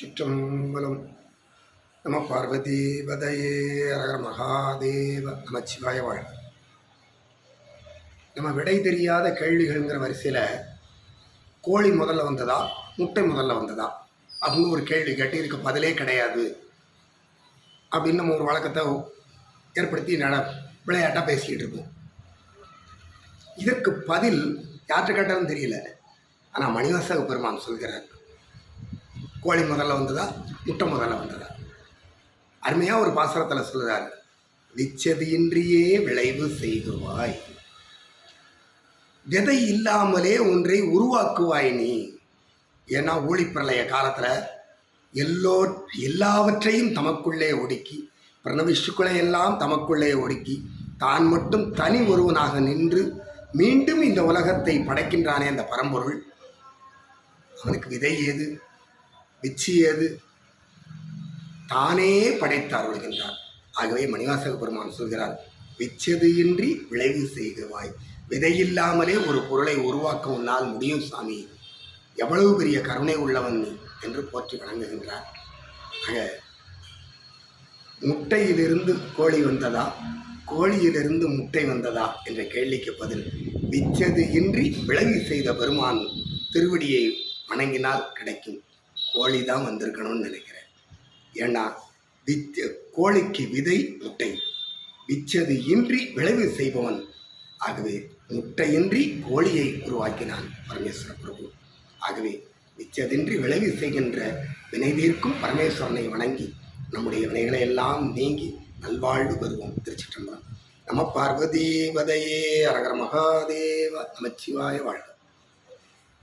சிற்றம்பலம். நம பார்வதி பதையே அரகர மகாதேவ நமச்சிவாய வாழ் நம்ம விடை தெரியாத கேள்விகள்ங்கிற வரிசையில் கோழி முதல்ல வந்ததா முட்டை முதல்ல வந்ததா? அப்படின்னு ஒரு கேள்வி கேட்டு இதுக்கு பதிலே கிடையாது. அப்படின்னு நம்ம ஒரு வழக்கத்தை ஏற்படுத்தி நட விளையாட்டாக பேசிக்கிட்டு இருப்போம். இதற்கு பதில் யார்கிட்ட கேட்டாலும் தெரியல. ஆனால் மணிவாசக பெருமான் சொல்கிறார் கோழி முதல்ல வந்ததா? முட்டை முதல்ல வந்ததா? அருமையாக ஒரு பாசனத்தில் சொல்கிறார் விச்சது இன்றியே விளைவு செய்குவாய் விதை இல்லாமலே ஒன்றை உருவாக்குவாய் நீ. ஏன்னா ஊழிப்பிரளய காலத்தில் எல்லோ எல்லாவற்றையும் தமக்குள்ளே ஒடுக்கி பிரணவிஷுக்களை எல்லாம் தமக்குள்ளே ஒடுக்கி தான் மட்டும் தனி ஒருவனாக நின்று மீண்டும் இந்த உலகத்தை படைக்கின்றானே அந்த பரம்பொருள். அவனுக்கு விதை ஏது? விச்சி தானே படைத்தார் அருள்கின்றார். ஆகவே மணிவாசக பெருமான் சொல்கிறார் விச்சது இன்றி விளைவு செய்குவாய் விதையில்லாமலே ஒரு பொருளை உருவாக்க உன்னால் முடியும் சாமி. எவ்வளவு பெரிய கருணை உள்ளவன் நீ என்று போற்றி வணங்குகின்றார். ஆக முட்டையிலிருந்து கோழி வந்ததா? கோழியிலிருந்து முட்டை வந்ததா? என்ற கேள்விக்கு பதில் விச்சது இன்றி விளைவு செய்த பெருமான் திருவடியை வணங்கினால் கிடைக்கும். கோழி தான் வந்திருக்கணும்னு நினைக்கிறேன். ஏன்னா வித் கோழிக்கு விதை முட்டை. விச்சது இன்றி விளைவு செய்பவன். ஆகவே முட்டையின்றி கோழியை உருவாக்கினான் பரமேஸ்வர பிரபு. ஆகவே விச்சதின்றி விளைவு செய்கின்ற வினை தீர்க்கும் பரமேஸ்வரனை வணங்கி நம்முடைய வினைகளை எல்லாம் நீங்கி நல்வாழ்வு பெறுவோம் திருச்சிற்றம்பலம். நம பார்வதி வதையே அரகர மகாதேவ நமச்சிவாய வாழ்க.